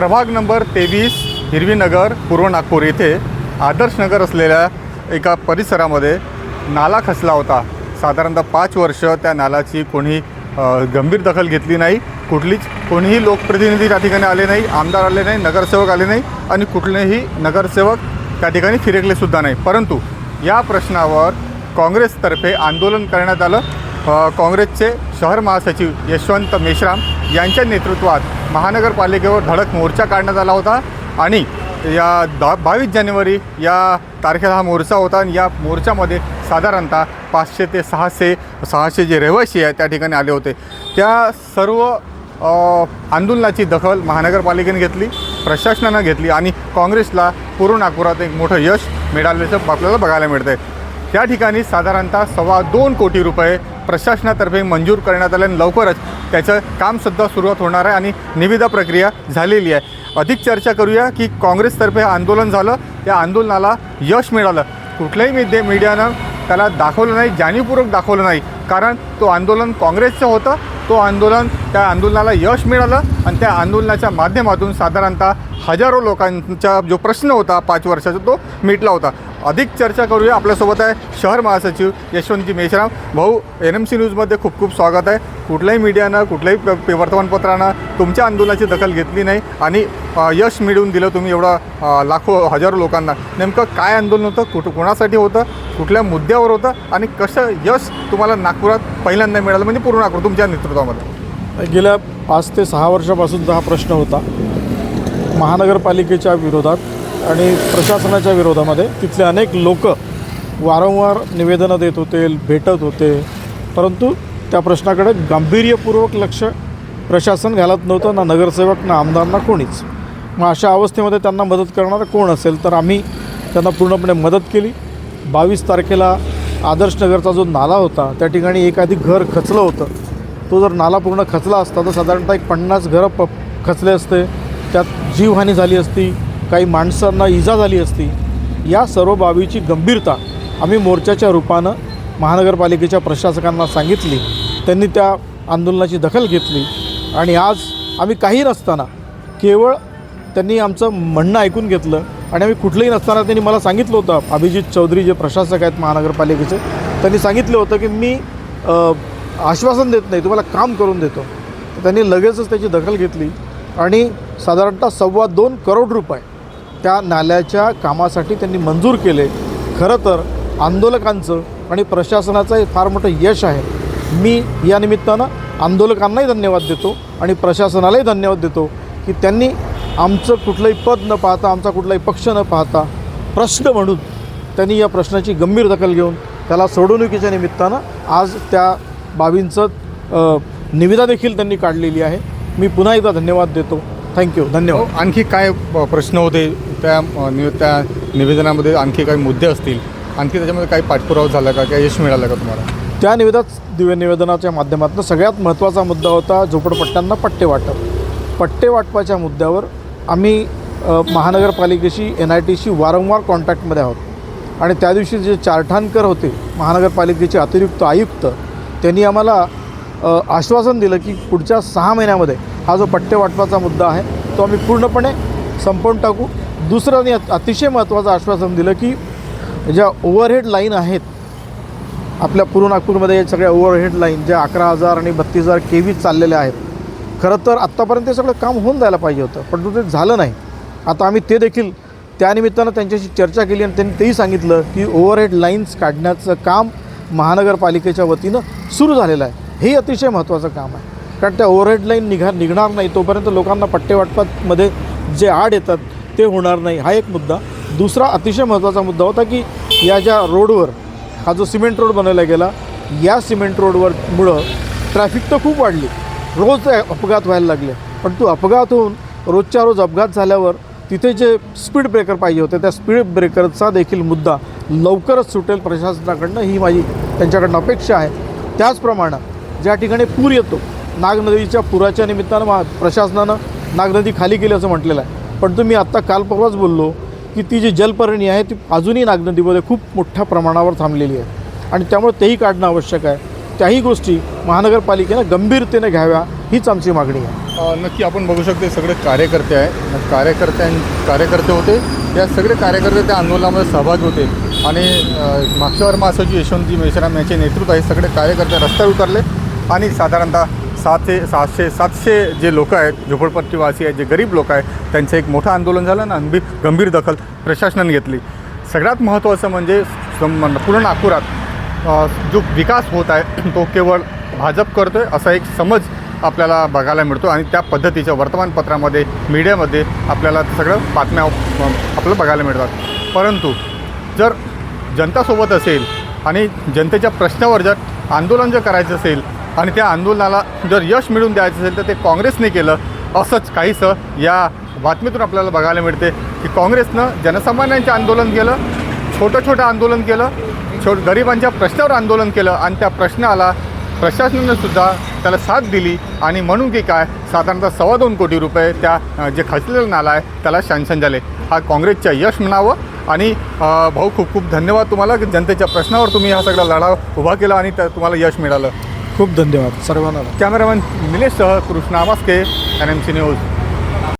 प्रभाग नंबर तेवीस हिरवीनगर पूर्व नागपूर येथे आदर्श नगर असलेल्या एका परिसरामध्ये नाला खचला होता. साधारणतः पाच वर्ष त्या नालाची कोणी गंभीर दखल घेतली नाही. कुठलीच कोणीही लोकप्रतिनिधी त्या ठिकाणी आले नाही आमदार आले नाही नगरसेवक आले नाही आणि कुठलेही नगरसेवक त्या ठिकाणी फिरकलेसुद्धा नाही. परंतु या प्रश्नावर काँग्रेसतर्फे आंदोलन करण्यात आलं. काँग्रेसचे शहर महासचिव यशवंत मेश्राम यांच्या नेतृत्वात महानगरपालिकेवर धडक मोर्चा काढण्यात आला होता आणि या दा बावीस जानेवारी या तारखेला हा मोर्चा होता आणि या मोर्चामध्ये साधारणतः पाचशे ते सहाशे सहाशे जे रहिवासी आहे त्या ठिकाणी आले होते. त्या सर्व आंदोलनाची दखल महानगरपालिकेने घेतली प्रशासनानं घेतली आणि काँग्रेसला पूर्व नागपुरात एक मोठं यश मिळाल्याचं आपल्याला बघायला मिळतं आहे त्या ठिकाणी साधारणतः सव्वा दोन कोटी रुपये प्रशासनातर्फे मंजूर करण्यात आल्याने लवकरच त्याचं कामसुद्धा सुरुवात होणार आहे आणि निविदा प्रक्रिया झालेली आहे. अधिक चर्चा करूया की काँग्रेसतर्फे आंदोलन झालं त्या आंदोलनाला यश मिळालं. कुठल्याही मीडिया मीडियानं त्याला दाखवलं नाही जाणीवपूर्वक दाखवलं नाही. कारण तो आंदोलन काँग्रेसचं होतं. तो आंदोलन त्या आंदोलनाला यश मिळालं आणि त्या आंदोलनाच्या माध्यमातून साधारणतः हजारो लोकांचा जो प्रश्न होता पाच वर्षाचा तो मिटला होता. अधिक चर्चा करूया. आपल्यासोबत आहे शहर महासचिव यशवंतजी मेश्राम भाऊ एन एम सी न्यूजमध्ये खूप खूप स्वागत आहे. कुठल्याही मीडियानं कुठल्याही पे- वर्तमानपत्रानं तुमच्या आंदोलनाची दखल घेतली नाही आणि यश मिळवून दिलं तुम्ही एवढं लाखो हजारो लोकांना. नेमकं काय आंदोलन होतं? कुठं कोणासाठी होतं? कुठल्या मुद्द्यावर होतं आणि कसं यश तुम्हाला नागपुरात पहिल्यांदा मिळालं? म्हणजे पूर्ण नागपूर तुमच्या नेतृत्वामध्ये. गेल्या पाच ते सहा वर्षापासूनचा हा प्रश्न होता. महानगरपालिकेच्या विरोधात आणि प्रशासनाच्या विरोधामध्ये तिथले अनेक लोक वारंवार निवेदनं देत होते भेटत होते. परंतु त्या प्रश्नाकडे गांभीर्यपूर्वक लक्ष प्रशासन घालत नव्हतं ना नगरसेवक ना आमदार ना कोणीच. मग अशा अवस्थेमध्ये त्यांना मदत करणारं कोण असेल? तर आम्ही त्यांना पूर्णपणे मदत केली. बावीस तारखेला आदर्श नगरचा जो नाला होता त्या ठिकाणी एक आधी घर खचलं होतं. तो जर नाला पूर्ण खचला असता तर साधारणतः एक पन्नास घरं प खचले असते. त्यात जीवहानी झाली असती काही माणसांना इजा झाली असती. या सर्व बाबीची गंभीरता आम्ही मोर्चाच्या रूपानं महानगरपालिकेच्या प्रशासकांना सांगितली. त्यांनी त्या आंदोलनाची दखल घेतली. आणि आज आम्ही काही नसताना केवळ त्यांनी आमचं म्हणणं ऐकून घेतलं. आणि आम्ही कुठलंही नसताना त्यांनी मला सांगितलं होतं. अभिजित चौधरी जे प्रशासक आहेत महानगरपालिकेचे त्यांनी सांगितलं होतं की मी आश्वासन देत नाही तुम्हाला काम करून देतो. त्यांनी लगेचच त्याची दखल घेतली आणि साधारणतः सव्वा दोन करोड रुपये त्या नाल्याच्या कामासाठी त्यांनी मंजूर केले. खरं तर आंदोलकांचं आणि प्रशासनाचं हे फार मोठं यश आहे. मी या निमित्तानं आंदोलकांनाही धन्यवाद देतो आणि प्रशासनालाही धन्यवाद देतो की त्यांनी आमचं कुठलंही पद न पाहता आमचा कुठलाही पक्ष न पाहता प्रश्न म्हणून त्यांनी या प्रश्नाची गंभीर दखल घेऊन त्याला सोडवणुकीच्या निमित्तानं आज त्या बाबींचं अ, निविदा देखील त्यांनी काढलेली आहे. मी पुन्हा एकदा धन्यवाद देतो. थँक्यू धन्यवाद. हो, आणखी काय प्रश्न होते? त्या निव त्या निवेदनामध्ये आणखी काही मुद्दे असतील? आणखी त्याच्यामध्ये काही पाठपुरावा झाला का? काही यश मिळालं का तुम्हाला? त्या निवेदात दिव्य निवेदनाच्या माध्यमातून सगळ्यात महत्त्वाचा मुद्दा होता झोपडपट्ट्यांना पट्टे वाटप पट्टे वाटपाच्या मुद्द्यावर आम्ही महानगरपालिकेशी एन आय टीशी वारंवार कॉन्टॅक्टमध्ये आहोत. आणि त्या दिवशी जे चारठाणकर होते महानगरपालिकेचे अतिरिक्त आयुक्त त्यांनी आम्हाला आश्वासन दिलं की पुढच्या सहा महिन्यामध्ये हा जो पट्टे वाटपाचा मुद्दा आहे तो आम्ही पूर्णपणे संपवून टाकू. दुसरं आणि अतिशय महत्त्वाचं आश्वासन दिलं की ज्या ओव्हरहेड लाईन आहेत आपल्या पूर्व नागपूरमध्ये या सगळ्या ओव्हरहेड लाईन ज्या अकरा हजार आणि बत्तीस हजार के व्ही चाललेल्या आहेत खरं तर आत्तापर्यंत ते सगळं काम होऊन जायला पाहिजे होतं पण ते झालं नाही. आता आम्ही ते देखील त्यानिमित्तानं त्यांच्याशी चर्चा केली आणि त्यांनी तेही सांगितलं की ओव्हरहेड लाईन्स काढण्याचं काम महानगरपालिकेच्या वतीनं सुरू झालेलं आहे. हे अतिशय महत्त्वाचं काम आहे. कारण त्या ओव्हरहेड लाईन निघा निघणार नाही तोपर्यंत लोकांना पट्टे वाटपामध्ये जे आड येतात ते होणार नाही. हा एक मुद्दा. दुसरा अतिशय महत्त्वाचा मुद्दा होता की या ज्या रोडवर हा जो सिमेंट रोड बनवला गेला या सिमेंट रोडवर मुळं ट्रॅफिक तर खूप वाढली. रोज अपघात व्हायला लागले. पण तो अपघात होऊन रोजच्या रोज अपघात झाल्यावर तिथे जे स्पीड ब्रेकर पाहिजे होते त्या स्पीड ब्रेकरचा देखील मुद्दा लवकरच सुटेल प्रशासनाकडनं ही माझी त्यांच्याकडनं अपेक्षा आहे. त्याचप्रमाणे ज्या ठिकाणी पूर येतो नागनदीच्या पुराच्या निमित्तानं मा प्रशासनानं नागनदी खाली केली असं म्हटलेलं आहे. पण तुम्ही आत्ता काल परवाच बोललो की ती जी जलपर्णी आहे ती अजूनही नागनदीमध्ये खूप मोठ्या प्रमाणावर थांबलेली आहे. आणि त्यामुळे तेही काढणं आवश्यक आहे. त्याही गोष्टी महानगरपालिकेनं गंभीरतेने घ्याव्या हीच आमची मागणी आहे. नक्की आपण बघू शकतो सगळे कार्यकर्ते आहे कार्यकर्त्यां कार्यकर्ते होते. या सगळे कार्यकर्ते त्या आंदोलनामध्ये सहभागी होते. आणि मागच्या वर महासचिव जी यशवंती मेश्राम यांचे नेतृत्व आहे सगळे कार्यकर्ते रस्त्यावर उतरले. आणि साधारणतः सातशे सातशे सातशे जे लोक आहेत झोपडपट्टीवासी आहेत जे गरीब लोक आहेत त्यांचं एक मोठं आंदोलन झालं आणि गंभीर गंभीर दखल प्रशासनाने घेतली. सगळ्यात महत्त्वाचं म्हणजे पूर्ण नागपुरात जो विकास होत आहे तो केवळ भाजप करतो आहे असा एक समज आपल्याला बघायला मिळतो. आणि त्या पद्धतीच्या वर्तमानपत्रामध्ये मीडियामध्ये आपल्याला सगळं बातम्या आपलं बघायला मिळतात. परंतु जर जनतासोबत असेल आणि जनतेच्या प्रश्नावर जर आंदोलन जर करायचं असेल आणि त्या आंदोलनाला जर यश मिळवून द्यायचं असेल तर ते काँग्रेसने केलं. असंच काहीसं या बातमीतून आपल्याला बघायला मिळते की काँग्रेसनं जनसामान्यांचे आंदोलन केलं छोटं छोटं आंदोलन केलं छो गरिबांच्या प्रश्नावर आंदोलन केलं आणि त्या प्रश्नाला प्रशासनाने सुद्धा त्याला साथ दिली. आणि म्हणून की काय साधारणतः सव्वा दोन कोटी रुपये त्या जे खचलेलं नाला आहे त्याला सँक्शन झाले. हा काँग्रेसच्या यश म्हणावं आणि भाऊ खूप खूप धन्यवाद तुम्हाला. की जनतेच्या प्रश्नावर तुम्ही हा सगळा लढा उभा केला आणि त्या तुम्हाला यश मिळालं. खूप धन्यवाद. सर्वांना cameraman निलेशसह Krishna Maske N M C news.